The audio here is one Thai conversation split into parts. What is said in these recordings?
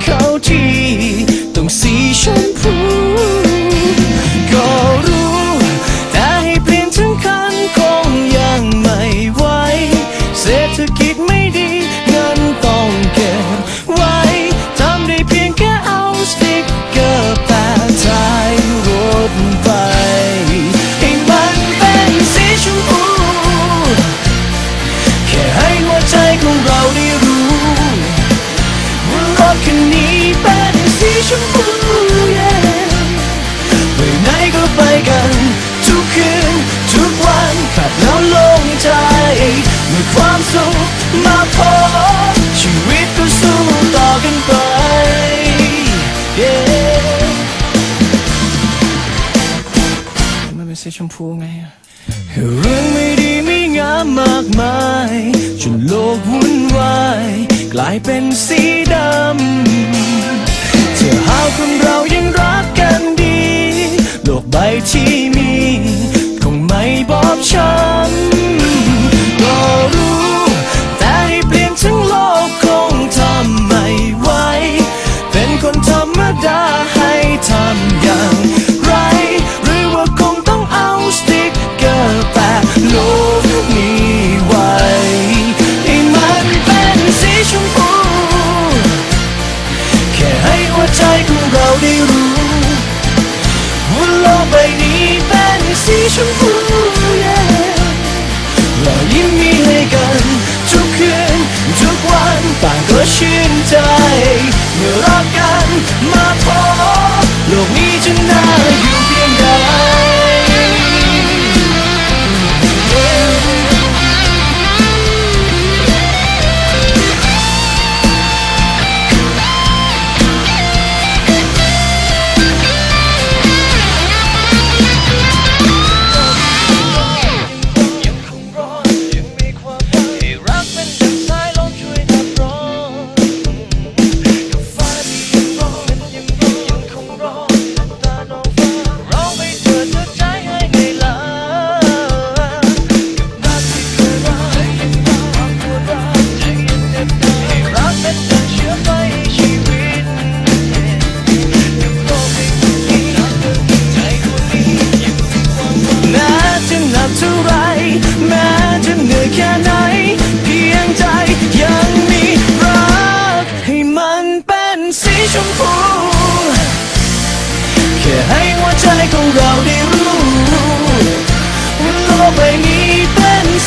靠近 สีชมพูไงเรื่องไม่ดีไม่งามมากมายจนโลกวุ่นวาย กลายเป็นสีดำเธอหาคนเรา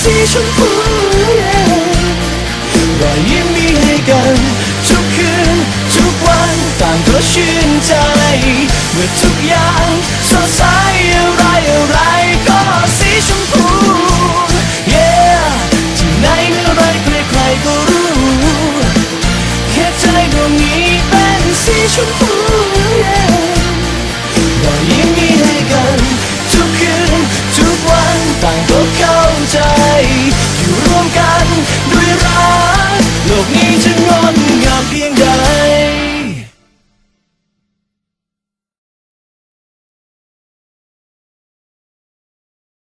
สีชมพูรอยยิ้มมีให้กัน ทุกคืน ทุกวันต่างก็ชื่นใจ เมื่อทุกอย่างสดใสอะไรอะไรก็สีชมพู yeah ที่ไหนเมื่อไรใครๆก็รู้ แค่ใจดวงนี้เป็นสีชมพู